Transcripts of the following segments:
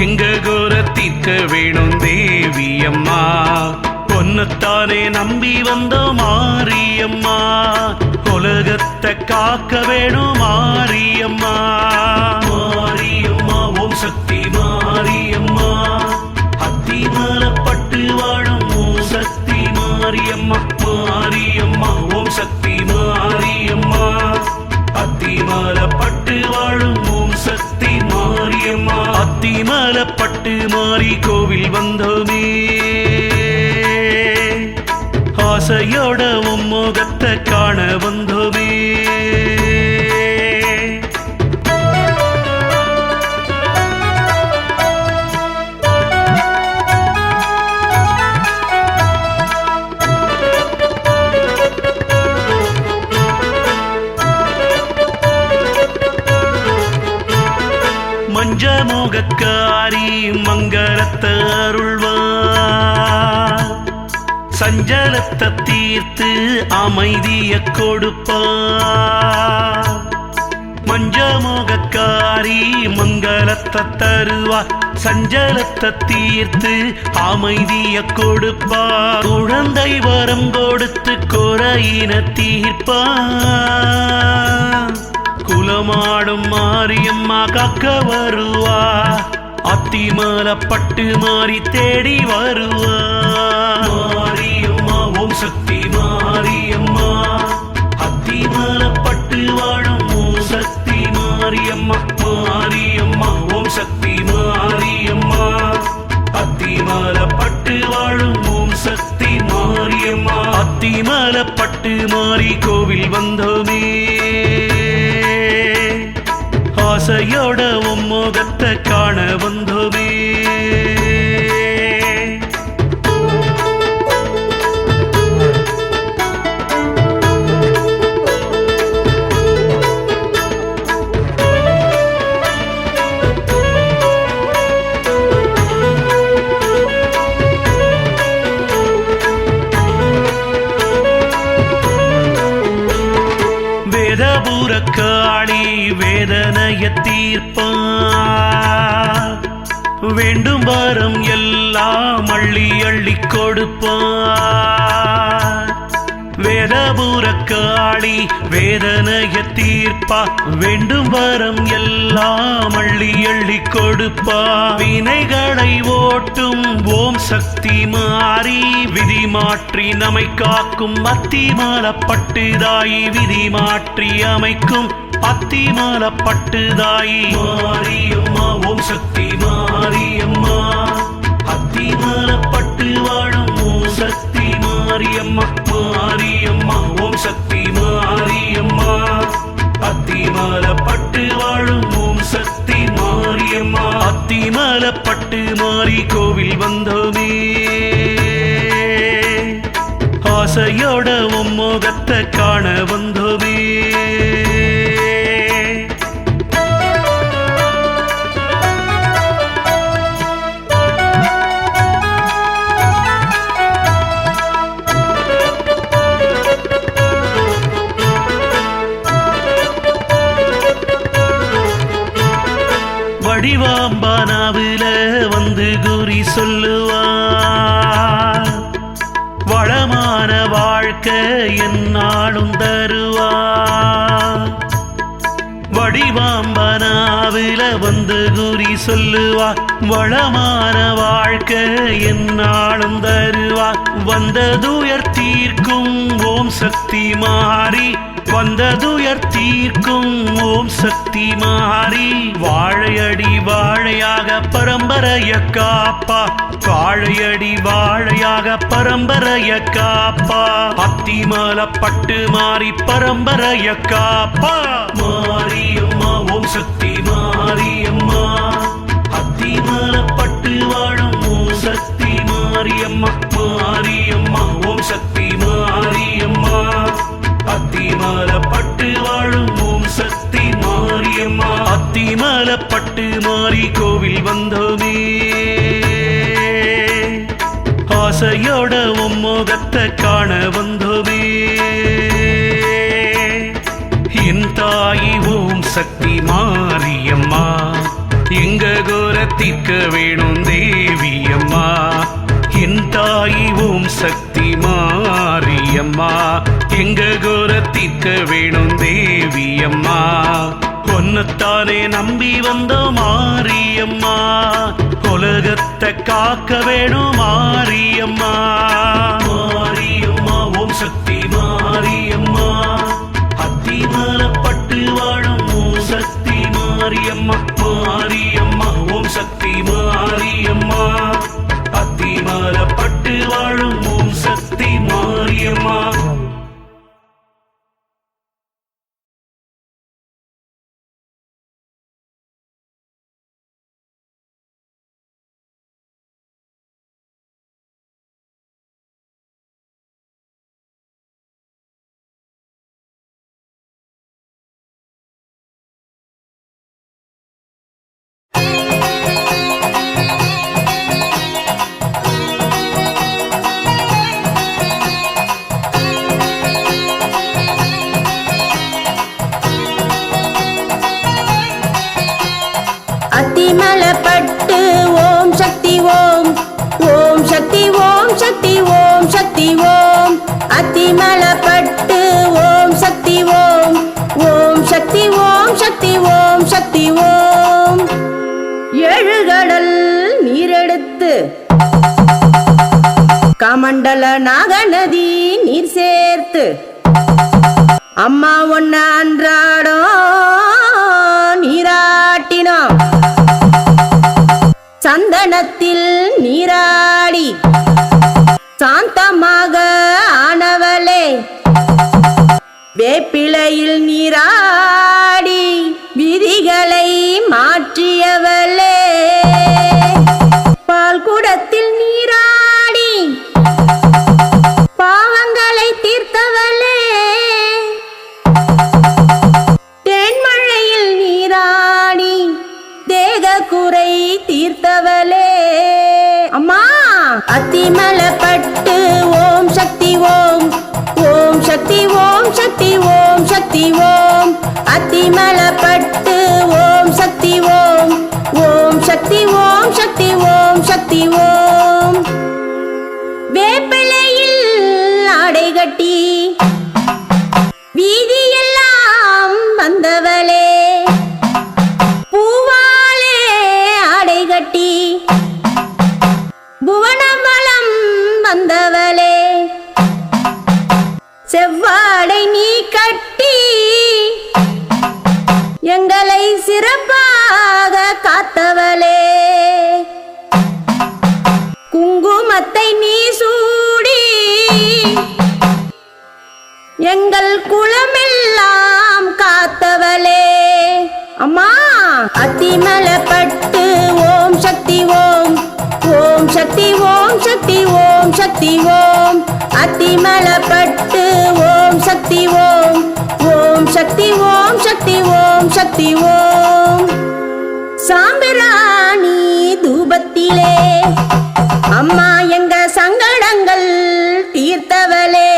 எங்க கோர தீர்க்க வேணும் தேவி அம்மா பொன்னத்தானே நம்பி வந்த மாரியம்மா. உலகத்தை காக்க வேணும் மாரியம்மா. மாரியம்மா ஓம் சக்தி மாரியம்மா. அத்திமலப்பட்டு வாழும் ஓம் சக்தி மாரியம்மா. மாரியம்மா ஓம் சக்தி மாரியம்மா. அத்திமலப்பட்டு வாழும் அத்திமலப்பட்டு மாறி கோவில் வந்தோமே. ஆசையோட உம்மோகத்தை காண வந்தோமே. மஞ்ச முகக்காரி சஞ்சலத்தை தீர்த்து அமைதிய கொடுப்பார். மஞ்சமோகக்காரி மங்களத்தை தருவார். சஞ்சலத்தை தீர்த்து அமைதிய கொடுப்பார். குழந்தை வரம் கொடுத்து குறையின தீர்ப்பார். குலமாடும் மாரியம்மா காக்க வருவா அத்திமல பட்டு மாறி தேடி வருவா வேதபுர வேதனைய தீர்ப்பா. வேண்டும் வரம் எல்லாம் அள்ளி அள்ளி கொடுப்பா. வேதபுர வேதனைய தீர்ப்பா? வேண்டும் வரம் எல்லாம் அள்ளி அள்ளி கொடுப்பா. வினைகளை ஓட்டும் ஓம் சக்தி மாறி. விதி மாற்றி நமை காக்கும் அத்திமலப்பட்டு தாயி. விதி மாற்றி அமைக்கும் அத்திமலப்பட்டு தாயி. மாரியம்மா ஓம் சக்தி மாரியம்மா அத்திமலப்பட்டு வாழும் ஓம் சக்தி மாரியம்மா மாரியம்மா ஓம் சக்தி பட்டு மாறி கோவில் வந்தோமே. ஆசையோட உம்முகத்தை காண வந்தோமே. வடிவாம்பனாவில வந்து குறி சொல்லுவா வளமான வாழ்க்கை என்னாலும் தருவா வந்ததுயர் தீர்க்கும் ஓம் சக்தி மாறி வந்ததுயர் தீர்க்கும் ஓம் சக்தி மாறி. வாழையடி வாழையாக பரம்பரைய காப்பா. வாழையடி வாழையாக பரம்பரைய காப்பா. அத்திமல பட்டு மாறி பரம்பரைய காப்பா. மாரியம்மா ஓம் சக்தி மாரியம்மா அத்திமல பட்டு வாழும் ஓம் சக்தி மாரியம்மா மாரியம்மா ஓம் சக்தி மாலப்பட்டு மாறி கோவில் வந்தோமே. ஆசையோட உம்மோகத்தை காண வந்தோமே. என் தாயி ஓம் சக்தி மாரியம்மா. எங்க கோரத்திற்க வேணும் தேவியம்மா. என் தாயி ஓம் சக்தி மாரியம்மா. எங்க கோரத்திற்க வேணும் தேவியம்மா. ஒன்னத்தானே நம்பி வந்த மாரியம்மா. உலகத்தை காக்க வேணும் மாரியம்மா. மாரியம்மா ஓம் சக்தி மாரியம்மா. அத்திமலப்பட்டு வாழும் ஓம் சக்தி மாரியம்மா. மாரியம்மா. கமண்டல நாகநதி நீர் சேர்த்து. அம்மா ஒன்ன அன்றாடம் நீராட்டினோம். சந்தனத்தில் நீராடி. சாந்தமாக ஆனவளே வேப்பிலையில் நீராடி விதிகளை மாற்றியவளே. பால் குடத்தில் நீ செவ்வாடை நீ கட்டி எங்களை சிறப்பாக காத்தவளே. குங்குமத்தை நீ சூடி எங்கள் குளமெல்லாம் காத்தவளே. அம்மா அத்திமலப்பட்டு ஓம் ஓம் சக்தி ஓம் சக்தி ஓம் சக்தி ஓம். அத்திமலப்பட்டு ஓம் சக்தி ஓம். ஓம் சக்தி ஓம் சக்தி ஓம் சக்தி ஓம். சாம்பிராணி தூபத்திலே அம்மா எங்க சங்கடங்கள் தீர்த்தவளே.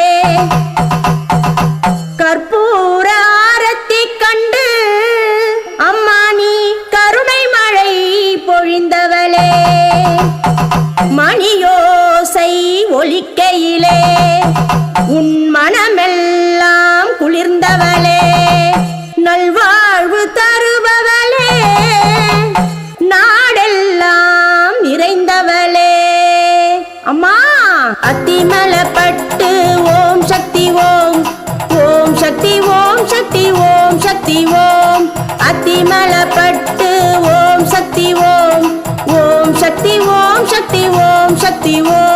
பலப்பட்டு ஓம் சக்தி ஓம் ஓம் சக்தி ஓம் சக்தி ஓம் சக்தி ஓம்.